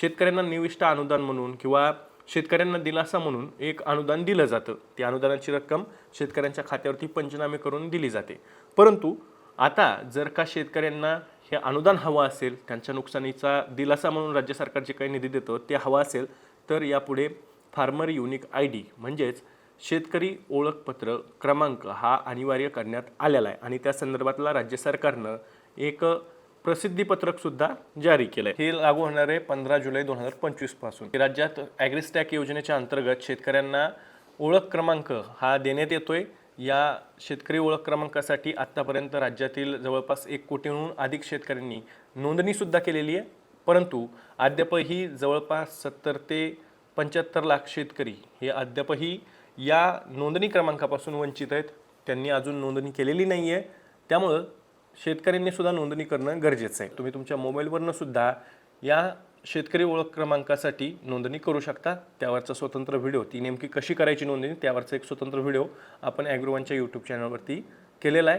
शेतकऱ्यांना निविष्ट अनुदान म्हणून किंवा शेतकऱ्यांना दिलासा म्हणून एक अनुदान दिलं जातं. ती अनुदानाची रक्कम शेतकऱ्यांच्या खात्यावरती पंचनामे करून दिली जाते. परंतु आता जर का शेतकऱ्यांना हे अनुदान हवं असेल त्यांच्या नुकसानीचा दिलासा म्हणून राज्य सरकार जे काही निधी देतं ते हवं असेल तर यापुढे फार्मर युनिक आय डी म्हणजेच शेतकरी ओळखपत्र क्रमांक हा अनिवार्य करण्यात आलेला आहे. आणि त्या संदर्भातला राज्य सरकारनं एक प्रसिद्धीपत्रकसुद्धा जारी जारी आहे हे लागू होणार आहे पंधरा जुलै दोन हजार पंचवीसपासून. राज्यात ॲग्रिस्टॅक योजनेच्या अंतर्गत शेतकऱ्यांना ओळख क्रमांक हा देण्यात येतोय. या शेतकरी ओळख क्रमांकासाठी आत्तापर्यंत राज्यातील जवळपास एक कोटीहून अधिक शेतकऱ्यांनी नोंदणीसुद्धा केलेली आहे. परंतु अद्यापही जवळपास सत्तर ते पंच्याहत्तर लाख शेतकरी हे अद्यापही या नोंदणी क्रमांकापासून वंचित आहेत. त्यांनी अजून नोंदणी केलेली नाही आहे त्यामुळं शेतकऱ्यांनी सुद्धा नोंदणी करणं गरजेचं आहे. तुम्ही तुमच्या मोबाईलवरनं सुद्धा या शेतकरी ओळख क्रमांकासाठी नोंदणी करू शकता. त्यावरचा स्वतंत्र व्हिडिओ ती नेमकी कशी करायची नोंदणी त्यावरचा एक स्वतंत्र व्हिडिओ आपण ॲग्रोवनच्या यूट्यूब चॅनलवरती केलेला आहे.